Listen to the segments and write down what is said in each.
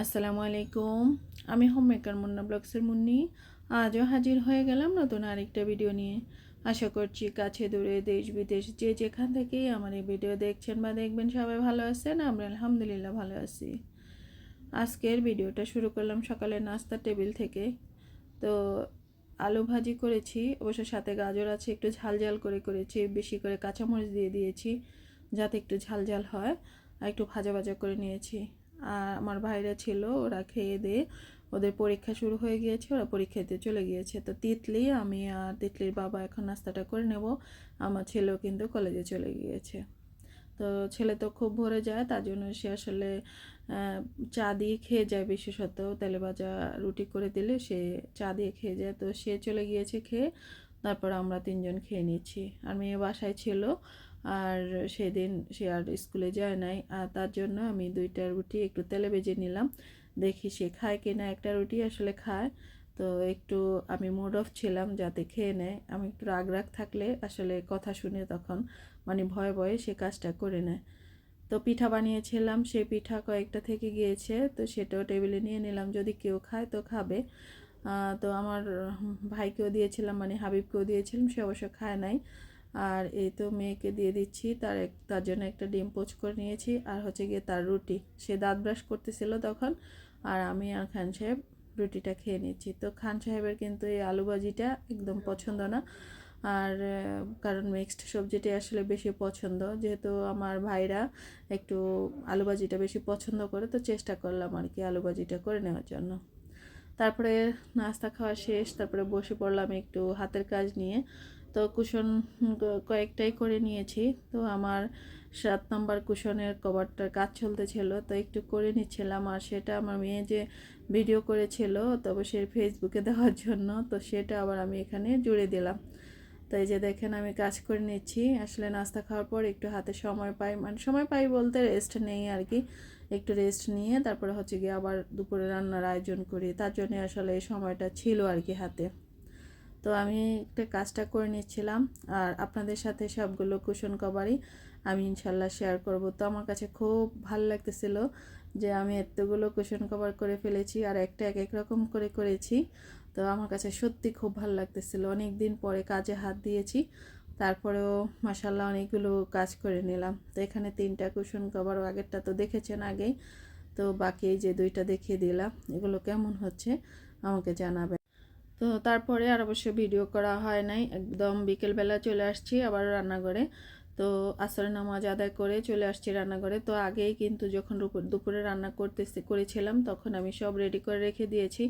আসসালামু আলাইকুম। আমি হোম মেকার মুন্না ব্লগসের মুন্নি। আজও হাজির হয়ে গেলাম নতুন আরেকটা ভিডিও নিয়ে। আশা করছি কাছে দূরে দেশ বিদেশ যে যেখান থেকেই আমার এই ভিডিও দেখছেন বা দেখবেন সবাই ভালো আছেন, আমরা আলহামদুলিল্লাহ ভালো আছি। আজকের ভিডিওটা শুরু করলাম সকালে নাস্তার টেবিল থেকে। তো আলু ভাজি করেছি, অবশ্য সাথে গাজর আছে, একটু ঝাল ঝাল করে করেছি, বেশি করে কাঁচামরিচ দিয়ে দিয়েছি, যাতে একটু ঝাল ঝাল হয়, আর একটু ভাজা ভাজা করে নিয়েছি। আর আমার ভাইরা ছিল, ওরা খেয়ে দিয়ে ওদের পরীক্ষা শুরু হয়ে গিয়েছে, ওরা পরীক্ষা দিতে চলে গিয়েছে। তো তিতলি, আমি আর তিতলির বাবা এখন নাস্তাটা করে নেব। আমার ছেলেও কিন্তু কলেজে চলে গিয়েছে। তো ছেলে তো খুব ভরে যায়, তার জন্য সে আসলে চা দিয়ে খেয়ে যায় বিশেষত। তেলে ভাজা রুটি করে দিলে সে চা দিয়ে খেয়ে যায়। তো সে চলে গিয়েছে খেয়ে, তারপর আমরা তিনজন খেয়ে নিচ্ছি। আর মেয়ে বাসায় ছিল আর সেদিন সে আর স্কুলে যায় নাই। আর তার জন্য আমি দুইটা রুটি একটু তেলে ভেজে নিলাম। দেখি সে খায় কিনা। একটা রুটি আসলে খায়। তো একটু আমি মুড অফ ছিলাম যাতে খেয়ে নেয়। আমি একটু রাগ রাগ থাকলে আসলে কথা শুনে তখন মানে ভয়ে ভয়ে সে কাজটা করে নেয়। তো পিঠা বানিয়েছিলাম। সেই পিঠা কয়েকটা থেকে গিয়েছে। তো সেটাও টেবিলে নিয়ে নিলাম। যদি কেউ খায় তো খাবে। তো আমার ভাইকেও দিয়েছিলাম মানে হাবিবকেও দিয়েছিলাম। সে অবশ্য খায় নাই। আর এই তো মেয়েকে দিয়ে দিচ্ছি, তার এক, তার জন্য একটা ডিম পোচ করে নিয়েছি, আর হচ্ছে গিয়ে তার রুটি। সে দাঁত ব্রাশ করতেছিল তখন, আর আমি আর খান সাহেব রুটিটা খেয়ে নিচ্ছি। তো খান সাহেবের কিন্তু এই আলু ভাজিটা একদম পছন্দ না, আর কারণ মিক্সড সবজিটি আসলে বেশি পছন্দ। যেহেতু আমার ভাইরা একটু আলু ভাজিটা বেশি পছন্দ করে, তো চেষ্টা করলাম আর কি আলু ভাজিটা করে নেওয়ার জন্য। তারপরে নাস্তা খাওয়া শেষ, তারপরে বসে পড়লাম একটু হাতের কাজ নিয়ে। তো কুশন কয়েকটাই করে নিয়েছি। তো আমার সাত নম্বর কুশনের কভারটার কাজ চলতেছিল, তো একটু করে নিচ্ছিলাম। আর সেটা আমার মেয়ে যে ভিডিও করেছিল তবে সে ফেসবুকে দেওয়ার জন্য, তো সেটা আবার আমি এখানে জুড়ে দিলাম। তো এই যে দেখেন, আমি কাজ করে নিচ্ছি। আসলে নাস্তা খাওয়ার পর একটু হাতে সময় পাই মানে সময় পাই বলতে রেস্ট নেই আর কি। একটু রেস্ট নিয়ে তারপরে হচ্ছে গিয়ে আবার দুপুরে রান্নার আয়োজন করি। তার জন্য আসলে এই সময়টা ছিল আর কি হাতে। তো আমি একটা কাজটা করে নিচ্ছিলাম আর আপনাদের সাথে সবগুলো কুশন কভারই আমি ইনশাল্লাহ শেয়ার করব। তো আমার কাছে খুব ভালো লাগতেছিল যে আমি এতগুলো কুশন কভার করে ফেলেছি আর একটা এক এক রকম করে করেছি। তো আমার কাছে সত্যি খুব ভালো লাগতেছিল। অনেক দিন পরে কাজে হাত দিয়েছি, তারপরেও মাসাল্লাহ অনেকগুলো কাজ করে নিলাম। তো এখানে তিনটা কুশন কভার আগেরটা তো দেখেছেন আগেই। তো বাকি যে দুইটা দেখিয়ে দিলাম, এগুলো কেমন হচ্ছে আমাকে জানাবেন। তো তারপরে আর অবশ্য ভিডিও করা হয় নাই। একদম বিকেলবেলা চলে আসছি আবার রান্নাঘরে। তো আসর নামাজ আদায় করে চলে আসছি রান্নাঘরে। তো আগেই কিন্তু যখন দুপুরে রান্না করতে করেছিলাম, তখন আমি সব রেডি করে রেখে দিয়েছি।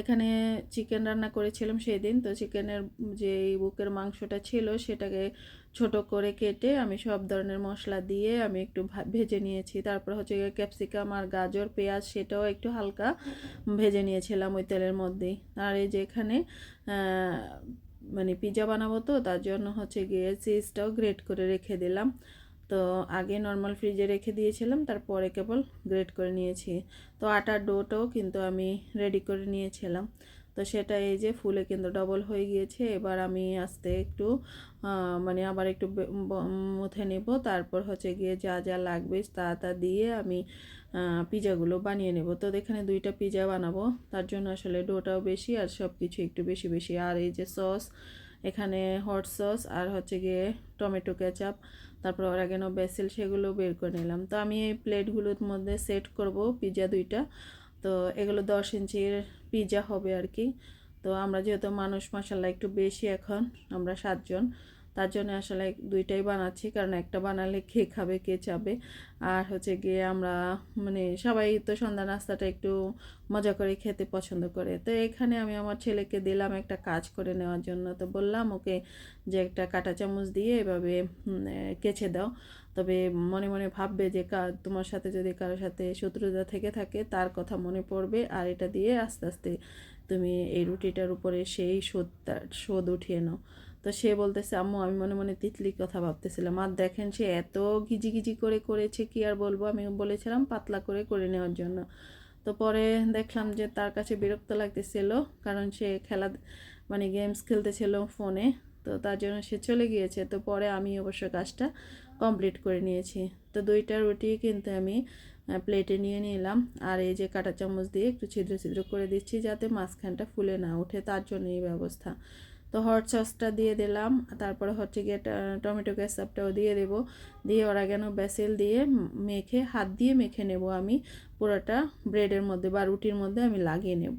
এখানে চিকেন রান্না করেছিলাম সেই দিন তো চিকেনের যে বুকের মাংসটা ছিল, সেটাকে ছোট করে কেটে আমি সব ধরনের মশলা দিয়ে আমি একটু ভেজে নিয়েছি। তারপর হচ্ছে ক্যাপসিকাম আর গাজর, পেঁয়াজ, সেটাও একটু হালকা ভেজে নিয়েছিলাম ওই তেলের মধ্যেই। আর এই যে এখানে মানে পিজা বানাবো তো, তার জন্য হচ্ছে গিয়ে চিজটাও গ্রেট করে রেখে দিলাম। তো আগে নর্মাল ফ্রিজে রেখে দিয়েছিলাম, তারপরে কেবল গ্রেট করে নিয়েছি। তো আটার ডোটাও কিন্তু আমি রেডি করে নিয়েছিলাম। তো সেটা এই যে ফুলে কিন্তু ডবল হয়ে গিয়েছে। এবার আমি আস্তে একটু মানে আবার একটু মুথে নেব। তারপর হচ্ছে গিয়ে যা যা লাগবে তা তা দিয়ে আমি পিজাগুলো বানিয়ে নেব। তো এখানে দুইটা পিজা বানাবো। তার জন্য আসলে ডোটাও বেশি আর সব কিছু একটু বেশি বেশি। আর এই যে সস, এখানে হট সস আর হচ্ছে গিয়ে টমেটো কেচাপ, তারপর অরাগেনো বেসিল সেগুলো বের করে নিলাম। তো আমি এই প্লেটগুলোর মধ্যে সেট করব পিজা দুইটা। তো এগুলো দশ ইঞ্চির পিজা হবে আর কি। তো আমরা যেহেতু মানুষ মশালা একটু বেশি এখন, আমরা সাতজন। তার জন্য আসলে দুইটাই বানাচ্ছি, কারণ একটা বানালে কে খাবে, কে চাবে। আর হচ্ছে গিয়ে আমরা মানে সবাই তো সন্ধ্যা নাস্তাটা একটু মজা করে খেতে পছন্দ করে। তো এখানে আমি আমার ছেলেকে দিলাম একটা কাজ করে নেওয়ার জন্য। তো বললাম, ওকে যে একটা কাঁটা চামচ দিয়ে এভাবে কেচে দাও। তবে মনে মনে ভাববে যে তোমার সাথে যদি কারোর সাথে শত্রুতা থেকে থাকে, তার কথা মনে পড়বে। আর এটা দিয়ে আস্তে আস্তে তুমি এই রুটিটার উপরে সেই শোধটা শোধ উঠিয়ে নাও। তো সে বলতেছে, আম্মু, আমি মনে মনে তিতলির কথা ভাবতেছিলাম। আর দেখেন সে এত গিজি গিজি করে করেছে, কি আর বলব? আমি বলেছিলাম পাতলা করে করে নেওয়ার জন্য। তো পরে দেখলাম যে তার কাছে বিরক্ত লাগতেছিল, কারণ সে খেলা মানে গেমস খেলতেছিল ফোনে তো তার জন্য সে চলে গিয়েছে। তো পরে আমি অবশ্য কাজটা কমপ্লিট করে নিয়েছি। তো দুইটা রুটি কিন্তু আমি প্লেটে নিয়ে নিলাম। আর এই যে কাঁটা চামচ দিয়ে একটু ছিদ্র ছিদ্র করে দিচ্ছি যাতে মাঝখানটা ফুলে না ওঠে। তার জন্য এই ব্যবস্থা। তো হট সসটা দিয়ে দিলাম। তারপরে হচ্ছে গিয়ে টমেটো কেচাপটাও দিয়ে দেবো। দিয়ে অরাগানো বেসেল দিয়ে মেখে, হাত দিয়ে মেখে নেব আমি। পুরোটা ব্রেডের মধ্যে বা রুটির মধ্যে আমি লাগিয়ে নেব।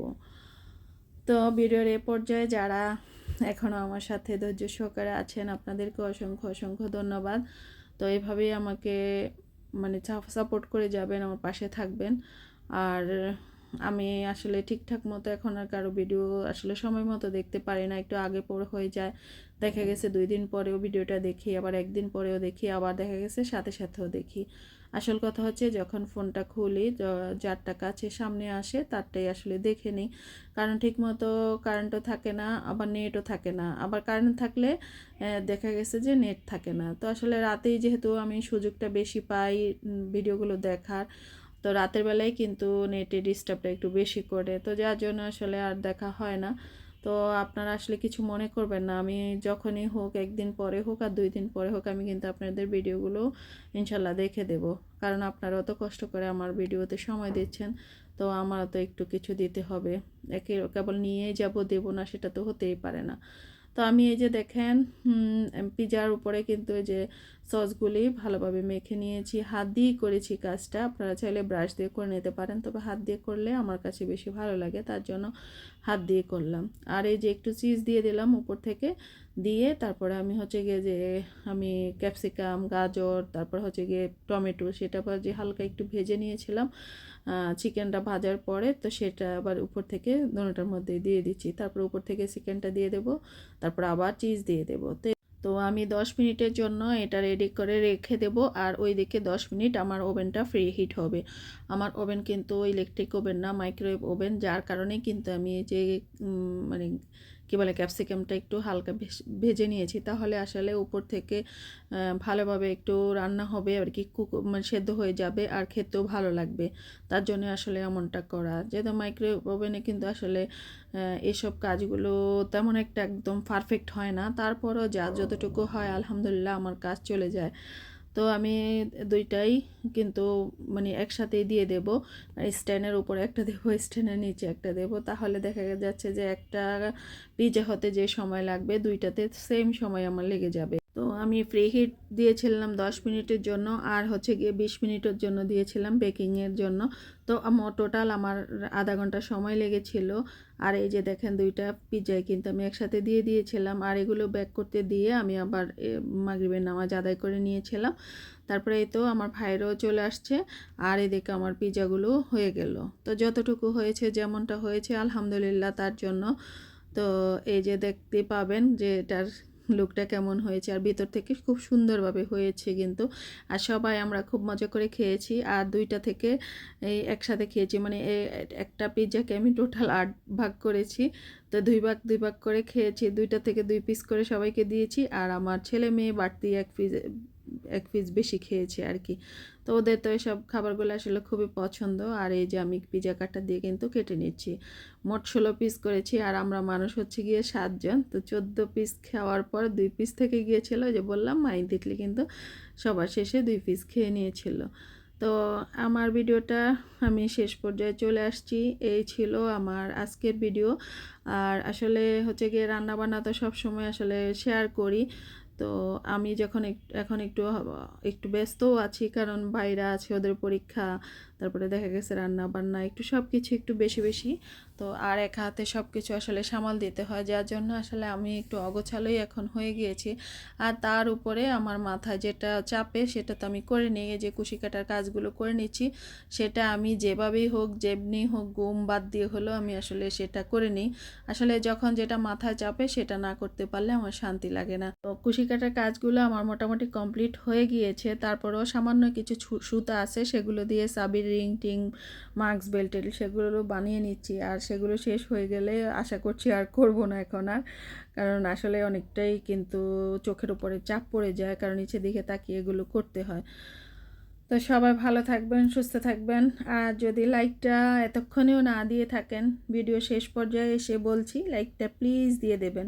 তো ভিডিওর এ পর্যায়ে যারা এখনও আমার সাথে ধৈর্য সহকারে আছেন, আপনাদেরকে অসংখ্য অসংখ্য ধন্যবাদ। তো এইভাবেই আমাকে মানে সাপোর্ট করে যাবেন, আমার পাশে থাকবেন। আর আমি আসলে ঠিকঠাক মতো এখন আর কারও ভিডিও আসলে সময় মতো দেখতে পারি না। একটু আগে পরে হয়ে যায়, দেখা গেছে দুই দিন পরেও ভিডিওটা দেখি, আবার একদিন পরেও দেখি, আবার দেখা গেছে সাথে সাথেও দেখি। আসল কথা হচ্ছে যখন ফোনটা খুলি যারটা কাছে সামনে আসে, তারটাই আসলে দেখে নিই। কারণ ঠিকমতো কারেন্টও থাকে না, আবার নেটও থাকে না। আবার কারেন্ট থাকলে দেখা গেছে যে নেট থাকে না। তো আসলে রাতেই যেহেতু আমি সুযোগটা বেশি পাই ভিডিওগুলো দেখার তো রাতের বেলায় কিন্তু নেটে ডিস্টার্বটা একটু বেশি করে। তো যার জন্য আসলে আর দেখা হয় না। তো আপনারা আসলে কিছু মনে করবেন না। আমি যখনই হোক, একদিন পরে হোক আর দুই দিন পরে হোক, আমি কিন্তু আপনাদের ভিডিওগুলো ইনশাল্লাহ দেখে দেব। কারণ আপনারা অত কষ্ট করে আমার ভিডিওতে সময় দিচ্ছেন, তো আমারও তো একটু কিছু দিতে হবে। একে কেবল নিয়ে যাব, দেবো না সেটা তো হতেই পারে না। তো আমি এই যে দেখেন পিজার উপরে কিন্তু এই যে সসগুলি ভালোভাবে মেখে নিয়েছি। হাত দিয়েই করেছি কাজটা। আপনারা চাইলে ব্রাশ দিয়ে করে নিতে পারেন, তবে হাত দিয়ে করলে আমার কাছে বেশি ভালো লাগে, তার জন্য হাত দিয়ে করলাম। আর এই যে একটু চিজ দিয়ে দিলাম উপর থেকে, দিয়ে তারপরে আমি হচ্ছে গিয়ে যে আমি ক্যাপসিকাম, গাজর, তারপর হচ্ছে গিয়ে টমেটো, সেটা আবার যে হালকা একটু ভেজে নিয়েছিলাম চিকেনটা ভাজার পরে, তো সেটা আবার উপর থেকে দোনোটার মধ্যে দিয়ে দিচ্ছি। তারপর উপর থেকে চিকেনটা দিয়ে দেবো, তারপর আবার চিজ দিয়ে দেবো। তো তো আমি দশ মিনিটের জন্য এটা রেডি করে রেখে দেব। আর ওই দিকে দশ মিনিট আমার ওভেনটা ফ্রি হিট হবে। আমার ওভেন কিন্তু ইলেকট্রিক ওভেন না মাইক্রোওয়েভ ওভেন যার কারণে কিন্তু আমি যে মানে কী বলে ক্যাপসিকামটা একটু হালকা ভেজে নিয়েছি। তাহলে আসলে উপর থেকে ভালোভাবে একটু রান্না হবে, আর কি কুক মানে সেদ্ধ হয়ে যাবে আর খেতেও ভালো লাগবে। তার জন্য আসলে এমনটা করা। যেহেতু মাইক্রোওয়েভ ওভেনে কিন্তু আসলে এসব কাজগুলো তেমন একটা একদম পারফেক্ট হয় না। তারপরও যা, যতটুকু হয়, আলহামদুলিল্লাহ আমার কাজ চলে যায়। তো আমি দুইটাই কিন্তু মানে একসাথেই দিয়ে দেব। স্ট্যান্ডের উপরে একটা দেবো, স্ট্যান্ডের নিচে একটা দেব। তাহলে দেখা যাচ্ছে যে একটা পিজা হতে যে সময় লাগবে, দুইটাতে সেম সময় আমার লেগে যাবে। তো আমি ফ্রি হিট দিয়েছিলাম দশ মিনিটের জন্য আর হচ্ছে গিয়ে বিশ মিনিটের জন্য দিয়েছিলাম বেকিংয়ের জন্য। তো টোটাল আমার আধা ঘণ্টা সময় লেগেছিল। আর এই যে দেখেন দুইটা পিজাই কিন্তু আমি একসাথে দিয়ে দিয়েছিলাম। আর এগুলো ব্যাক করতে দিয়ে আমি আবার মাগরিবের নামাজ আদায় করে নিয়েছিলাম। তারপরে এই তো আমার ভাইয়েরও চলে আসছে আর এদিকে আমার পিজাগুলো হয়ে গেল। তো যতটুকু হয়েছে যেমনটা হয়েছে আলহামদুলিল্লাহ তার জন্য। তো এই যে দেখতে পাবেন যে এটার লুকটা কেমন হয়েছে আর ভেতর থেকে খুব সুন্দরভাবে হয়েছে কিন্তু। আর সবাই আমরা খুব মজা করে খেয়েছি আর দুইটা থেকে এই একসাথে খেয়েছি। মানে একটা পিৎজাকে আমি টোটাল আট ভাগ করেছি। তো দুই ভাগ দুই ভাগ করে খেয়েছি। দুইটা থেকে দুই পিস করে সবাইকে দিয়েছি। আর আমার ছেলে মেয়ে বাড়তি এক পিস এক পিস বেশি খেয়েছে আর কি তো ওদের তো এসব খাবারগুলো আসলে খুবই পছন্দ। আর এই যে আমি পিজা কাটা দিয়ে কিন্তু কেটে নিচ্ছি। মোট ষোলো পিস করেছি আর আমরা মানুষ হচ্ছে গিয়ে সাতজন। তো চোদ্দ পিস খাওয়ার পর দুই পিস থেকে গিয়েছিল যে বললাম মাই তিতলি কিন্তু সবার শেষে দুই পিস খেয়ে নিয়েছিল। তো আমার ভিডিওটা আমি শেষ পর্যায়ে চলে আসছি। এই ছিল আমার আজকের ভিডিও। আর আসলে হচ্ছে গিয়ে রান্না বান্না তো সবসময় আসলে শেয়ার করি। তো আমি যখন এখন একটু একটু ব্যস্তও আছি, কারণ বাইরে আছে ওদের পরীক্ষা, তারপরে দেখা গেছে রান্না বান্না একটু সব কিছু একটু বেশি বেশি। তো আর এক হাতে সব কিছু আসলে সামাল দিতে হয়, যার জন্য আসলে আমি একটু অগোছালোই এখন হয়ে গিয়েছি। আর তার উপরে আমার মাথায় যেটা চাপে, সেটা তো আমি করে নিই যে কুশি কাটার কাজগুলো করে নিচ্ছি, সেটা আমি যেভাবেই হোক, যেমনি হোক গুম বাদ দিয়ে হলেও আমি আসলে সেটা করে নিই। আসলে যখন যেটা মাথায় চাপে, সেটা না করতে পারলে আমার শান্তি লাগে না। তো কুশি কাটার কাজগুলো আমার মোটামুটি কমপ্লিট হয়ে গিয়েছে। তারপরেও সামান্য কিছু সুতা আছে, সেগুলো দিয়ে সাবির রিং টিং, মাস্ক বেল্টেল সেগুলো বানিয়ে নিচ্ছি। আর সেগুলো শেষ হয়ে গেলে আশা করছি আর করব না এখন আর। কারণ আসলে অনেকটাই কিন্তু চোখের উপরে চাপ পড়ে যায়, কারণ নিচে দিকে তাকিয়ে এগুলো করতে হয়। তো সবাই ভালো থাকবেন, সুস্থ থাকবেন। আর যদি লাইকটা এতক্ষণেও না দিয়ে থাকেন, ভিডিও শেষ পর্যায়ে এসে বলছি, লাইকটা প্লিজ দিয়ে দেবেন।